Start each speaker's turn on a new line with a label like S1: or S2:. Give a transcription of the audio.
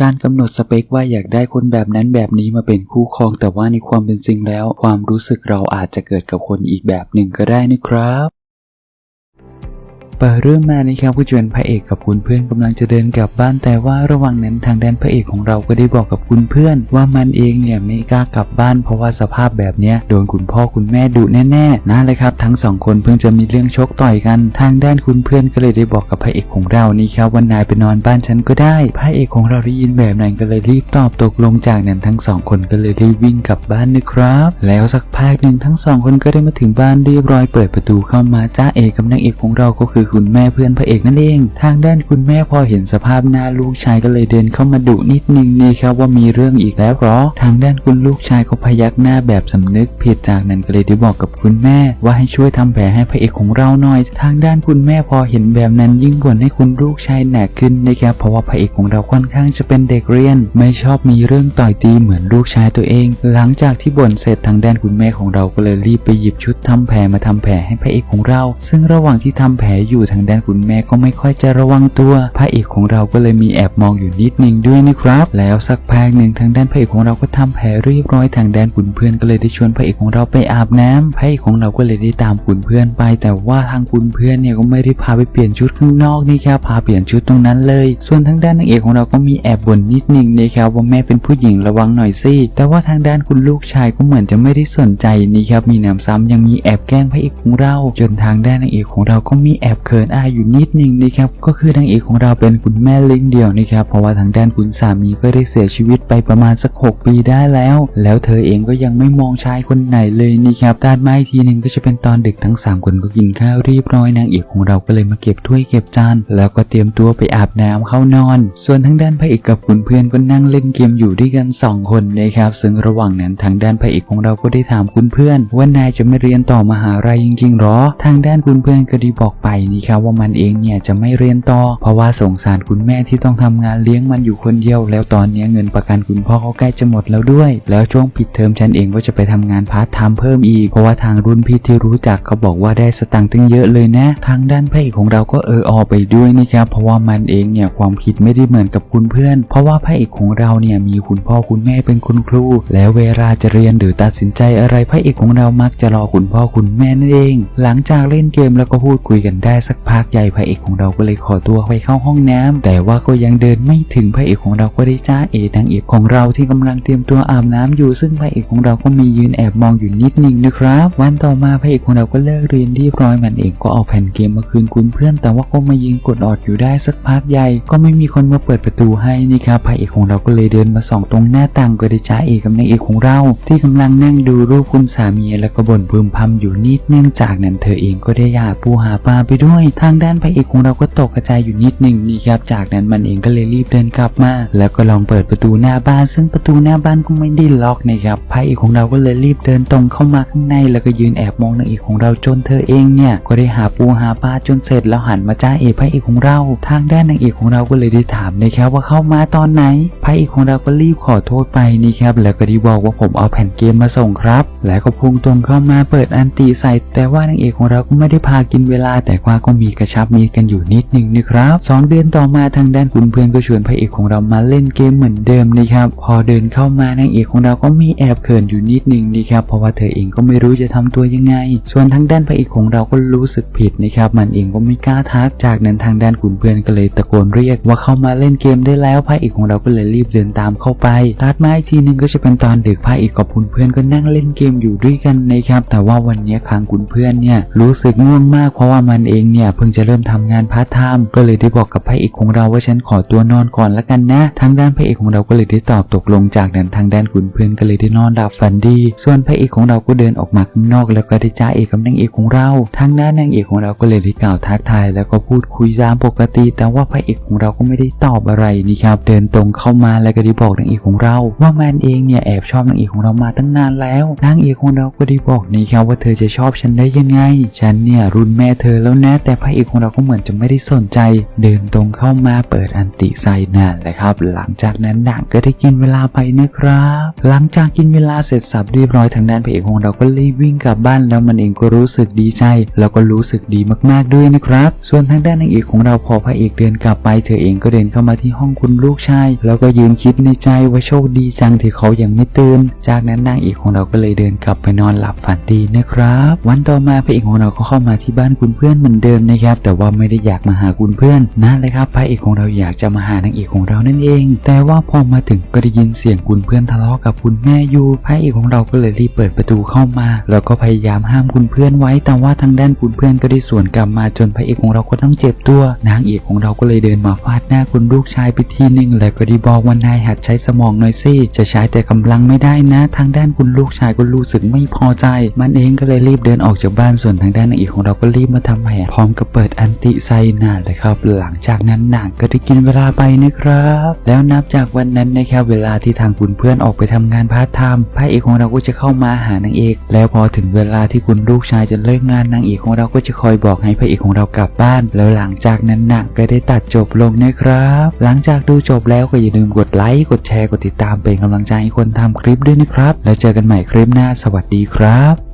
S1: การกำหนดสเปคว่าอยากได้คนแบบนั้นแบบนี้มาเป็นคู่ครอง แต่ว่าในความเป็นจริงแล้ว ความรู้สึกเราอาจจะเกิดกับคนอีกแบบหนึ่งก็ได้นะครับ เปิดเรื่องมานะครับผู้ชวนพระเอกกับคุณเพื่อนกำลังจะเดินกลับบ้านแต่ว่าระหว่างนั้นทางด้านพระเอกของเราก็ได้บอกกับคุณเพื่อน ว่ามันเองเนี่ยไม่กล้ากลับบ้าน เพราะว่าสภาพแบบเนี้ยโดนคุณพ่อคุณแม่ดุแน่ๆนั่นเลยครับ ทั้งสองคนเพิ่งจะมีเรื่องชกต่อยกัน ทางด้านคุณเพื่อนก็เลยได้บอกกับพระเอกของเรานี่ครับว่านายไปนอนบ้านฉันก็ได้ พระเอกของเราได้ยินแบบนั้นก็เลยรีบตอบตกลงจากนั้นทั้งสองคนก็เลยรีบวิ่งกลับบ้านนะครับ แล้วสักพักหนึ่งทั้งสองคนก็ได้มาถึงบ้านเรียบร้อยเปิดประตูเข้ามาจ้าเอกกับนางเอกของเราก็คือคุณแม่เพื่อนพระเอกนั่นเอง ทางด้านคุณแม่พอเห็นสภาพหน้าลูกชายก็เลยเดินเข้ามาดุนิดนึงนี่ครับว่ามีเรื่องอีกแล้วหรอ ทางด้านคุณลูกชายก็พยักหน้าแบบสำนึกผิดจากนั้นก็เลยได้บอกกับคุณแม่ ว่าให้ช่วยทำแผลให้พระเอกของเราหน่อย ทางด้านคุณแม่พอเห็นแบบนั้นยิ่งบ่นให้คุณลูกชายหนักขึ้นนะครับเพราะว่าพระเอกของเราค่อนข้างจะเป็นเด็กเรียน ไม่ชอบมีเรื่องต่อยตีเหมือนลูกชายตัวเอง หลังจากที่บ่นเสร็จทางด้านคุณแม่ของเราก็เลยรีบไปหยิบชุดทำแผลมาทำแผลให้พระเอกของเรา ซึ่งระหว่างที่ทำแผลอยู่ทางด้านคุณแม่ก็ไม่ค่อยจะระวังตัวพระเอกของเราก็เลยมีแอบมองอยู่นิดนึงด้วยนะครับ แล้วสักพักหนึ่งทางด้านพระเอกของเราก็ทำแผลเรียบร้อยทางด้านขุนเพื่อนก็เลยได้ชวนพระเอกของเราไปอาบน้ำพระเอกของเราก็เลยได้ตามขุนเพื่อนไป แต่ว่าทางขุนเพื่อนเนี่ยก็ไม่ได้พาไปเปลี่ยนชุดข้างนอกนี่ครับพาเปลี่ยนชุดตรงนั้นเลย ส่วนทางด้านนางเอกของเราก็มีแอบบ่นนิดนึงนะครับว่าแม่เป็นผู้หญิงระวังหน่อยสิแต่ว่าทางด้านคุณลูกชายก็เหมือนจะไม่ได้สนใจนี่ครับมีหนำซ้ำยังมีแอบแกล้งพระเอกของเรา จนทางด้านนางเอกของเราก็มีแอบเขินอายอยู่นิดนึงนะครับก็คือนางเอกของเราเป็นคุณแม่เลี้ยงเดี่ยวนะครับเพราะว่าทางด้านคุณสามีก็ได้เสียชีวิตไปประมาณสัก 6 ปีได้แล้ว แล้วเธอเองก็ยังไม่มองชายคนไหนเลยนี่ครับตัดมาอีกทีหนึ่งก็จะเป็นตอนดึกทั้ง 3 คนก็กินข้าวเรียบร้อยนางเอกของเราก็เลยมาเก็บถ้วยเก็บจานแล้วก็เตรียมตัวไปอาบน้ำเข้านอน ส่วนทางด้านพระเอกกับคุณเพื่อนก็นั่งเล่นเกมอยู่ด้วยกัน 2 คนนะครับซึ่งระหว่างนั้นทางด้านพระเอกของเราก็ได้ถามคุณเพื่อนว่านายจะไม่เรียนต่อมหาลัยจริงๆหรอ ทางด้านคุณเพื่อนก็ได้บอกไปนี่ครับว่ามันเองเนี่ยจะไม่เรียนต่อ เพราะว่าสงสารคุณแม่ที่ต้องทำงานเลี้ยงมันอยู่คนเดียว แล้วตอนนี้เงินประกันคุณพ่อเขาใกล้จะหมดแล้วด้วย แล้วช่วงปิดเทอมฉันเองก็จะไปทำงานพาร์ทไทม์เพิ่มอีก เพราะว่าทางรุ่นพี่ที่รู้จักเขาบอกว่าได้สตังค์ตั้งเยอะเลยนะ ทางด้านพระเอกของเราก็เอออไปด้วยนะครับ เพราะว่ามันเองเนี่ยความคิดไม่ได้เหมือนกับคุณเพื่อน เพราะว่าพระเอกของเราเนี่ยมีคุณพ่อคุณแม่เป็นคุณครู แล้วเวลาจะเรียนหรือตัดสินใจอะไรพระเอกของเรามักจะรอคุณพ่อคุณแม่นั่นเอง หลังจากเล่นเกมแล้วก็พูดคุยกันได้สักพักใหญ่พระเอกของเราก็เลยขอตัวไปเข้าห้องน้ำแต่ว่าก็ยังเดินไม่ถึงพระเอกของเราก็ได้จ้าเอนางเอกของเราที่กำลังเตรียมตัวอาบน้ำอยู่ซึ่งพระเอกของเราก็มียืนแอบมองอยู่นิดนึงนะครับ วันต่อมาพระเอกของเราก็เลิกเรียนเรียบร้อยมันเองก็เอาแผ่นเกมมาคืนคุณเพื่อน แต่ว่าก็มายิงกดออดอยู่ได้สักพักใหญ่ ก็ไม่มีคนมาเปิดประตูให้นี่ครับพระเอกของเราก็เลยเดินมาส่องตรงหน้าต่างก็ได้จ้าเอกับนางเอกของเรา ที่กำลังนั่งดูรูปคุณสามีแล้วก็บ่นพึมพำอยู่นิดเนื่องจากนั้นเธอเองก็ได้หาปูหาปลาไปด้วยทางด้านพระเอกของเราก็ตกกระจายอยู่นิดหนึ่งนี่ครับจากนั้นมันเองก็เลยรีบเดินกลับมา แล้วก็ลองเปิดประตูหน้าบ้าน ซึ่งประตูหน้าบ้านก็ไม่ได้ล็อกนะครับพระเอกของเราก็เลยรีบเดินตรงเข้ามาข้างใน แล้วก็ยืนแอบมองนางเอกของเราจนเธอเองเนี่ยก็ได้หาปูหาปลาจนเสร็จแล้วหันมาจ้าเอกพระเอกของเรา ทางด้านนางเอกของเราก็เลยได้ถามนะครับว่าเข้ามาตอนไหนพระเอกของเราก็รีบขอโทษไปนี่ครับแล้วก็ได้บอกว่าผมเอาแผ่นเกมมาส่งครับ แล้วก็พุ่งตรงเข้ามาเปิดอันตีใส่แต่ว่านางเอกของเราก็ไม่ได้พากินเวลาแต่ว่าก็มีกระชับมีกันอยู่นิดนึงนะครับสองเดือนต่อมาทางด้านคุณเพื่อนก็ชวนพระเอกของเรามาเล่นเกมเหมือนเดิมนะครับ พอเดินเข้ามานางเอกของเราก็มีแอบเขินอยู่นิดนึงนะครับเพราะว่าเธอเองก็ไม่รู้จะทำตัวยังไง ส่วนทางด้านพระเอกของเราก็รู้สึกผิดนะครับ มันเองก็ไม่กล้าทัก จากนั้นทางด้านคุณเพื่อนก็เลยตะโกนเรียกว่าเข้ามาเล่นเกมได้แล้วพระเอกของเราก็เลยรีบเดินตามเข้าไปตัดมาอีกทีนึงก็จะเป็นตอนดึกพระเอกกับคุณเพื่อนก็นั่งเล่นเกมอยู่ด้วยกันนะครับแต่ว่าวันนี้ครั้งคุณเพื่อนเนี่ยรู้สึกง่วงมากเพราะว่ามันเองเนี่ยเพิ่งจะเริ่มทำงานพาร์ทไทม์ก็เลยได้บอกกับพระเอกของเราว่าฉันขอตัวนอนก่อนละกันนะ ทางด้านพระเอกของเราก็เลยได้ตอบตกลงจากนั้นทางด้านคุณเพื่อนก็เลยได้นอนหลับฝันดี ส่วนพระเอกของเราก็เดินออกมาข้างนอก แล้วก็ได้จ้าเอกกับนางเอกของเรา ทางด้านนางเอกของเราก็เลยได้กล่าวทักทาย แล้วก็พูดคุยตามปกติ แต่ว่าพระเอกของเราก็ไม่ได้ตอบอะไรนี่ครับเดินตรงเข้ามาแล้วก็ได้บอกนางเอกของเรา ว่ามันเองเนี่ยแอบชอบนางเอกของเรามาตั้งนานแล้วนางเอกของเราก็ได้บอกนี่ครับว่าเธอจะชอบฉันได้ยังไง ฉันเนี่ยรุ่นแม่เธอแล้วนะแต่พระเอกของเราก็เหมือนจะไม่ได้สนใจ เดินตรงเข้ามาเปิดอันติไซนั่นแหละครับ หลังจากนั้นด่างก็ได้กินเวลาไปนะครับ หลังจากกินเวลาเสร็จสับเรียบร้อยทางด้านพระเอกของเราก็รีบวิ่งกลับบ้านแล้วมันเองก็รู้สึกดีใจ แล้วก็รู้สึกดีมากๆด้วยนะครับ ส่วนทางด้านนางเอกของเราพอพระเอกเดินกลับไป เธอเองก็เดินเข้ามาที่ห้องคุณลูกชายแล้วก็ยืนคิดในใจว่าโชคดีจังที่เขายังไม่ตื่นจากนั้นนางเอกของเราก็เลยเดินกลับไปนอนหลับฝันดีนะครับ วันต่อมาพระเอกของเราก็เข้ามาที่บ้านคุณเพื่อนเหมือนเดิมนะครับแต่ว่าไม่ได้อยากมาหาคุณเพื่อนนั่นเลยครับพระเอกของเราอยากจะมาหานางเอกของเรานั่นเอง แต่ว่าพอมาถึงก็ได้ยินเสียงคุณเพื่อนทะเลาะกับคุณแม่อยู่พระเอกของเราก็เลยรีบเปิดประตูเข้ามา แล้วก็พยายามห้ามคุณเพื่อนไว้ แต่ว่าทางด้านคุณเพื่อนก็ได้สวนกลับมาจนพระเอกของเราก็ต้องเจ็บตัวนางเอกของเราก็เลยเดินมาฟาดหน้าคุณลูกชายไปทีนึงแล้วก็ได้บอกว่านายหัดใช้สมองหน่อยสิจะใช้แต่กำลังไม่ได้นะ ทางด้านคุณลูกชายก็รู้สึกไม่พอใจ มันเองก็เลยรีบเดินออกจากบ้านส่วนทางด้านนางเอกของเราก็รีบมาทำแผลพร้อมกับเปิดอันติไซนาเลยครับ หลังจากนั้นนางก็ได้กินเวลาไปนะครับ แล้วนับจากวันนั้นนะครับเวลาที่ทางคุณเพื่อนออกไปทำงานพาร์ทไทม์พระเอกของเราก็จะเข้ามาหานางเอก แล้วพอถึงเวลาที่คุณลูกชายจะเลิกงานนางเอกของเราก็จะคอยบอกให้พระเอกของเรากลับบ้าน แล้วหลังจากนั้นหนังก็ได้ตัดจบลงนะครับ หลังจากดูจบแล้วก็อย่าลืมกดไลค์กดแชร์กดติดตามเป็นกำลังใจให้คนทำคลิปด้วยนะครับ แล้วเจอกันใหม่คลิปหน้าสวัสดีครับ